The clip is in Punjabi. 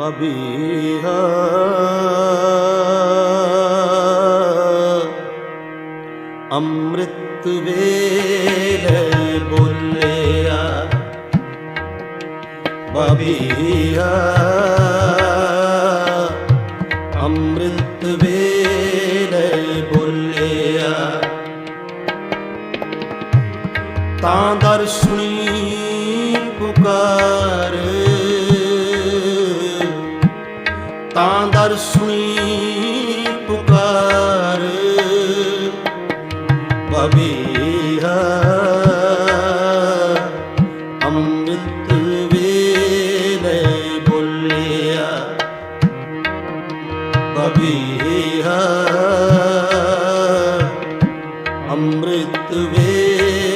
ਬਬੀਹਾ। ਅੰਮ੍ਰਿਤ ਵੇਲੇ ਬੋਲਿਆ ਬਬੀਹਾ। ਅੰਮ੍ਰਿਤ ਵੇਲੇ ਬੋਲਿਆ ਤਾਂ ਦਰਸ਼ਨੀ ਪੁਕਾਰ। ਤਾਂ ਦਰਸ਼ਨੀ ਪੁਕਾਰ। ਬਬੀਹਾ ਅੰਮ੍ਰਿਤ ਵੇਲੇ ਬੋਲਿਆ। ਬਬੀਹਾ ਅੰਮ੍ਰਿਤ ਵੇ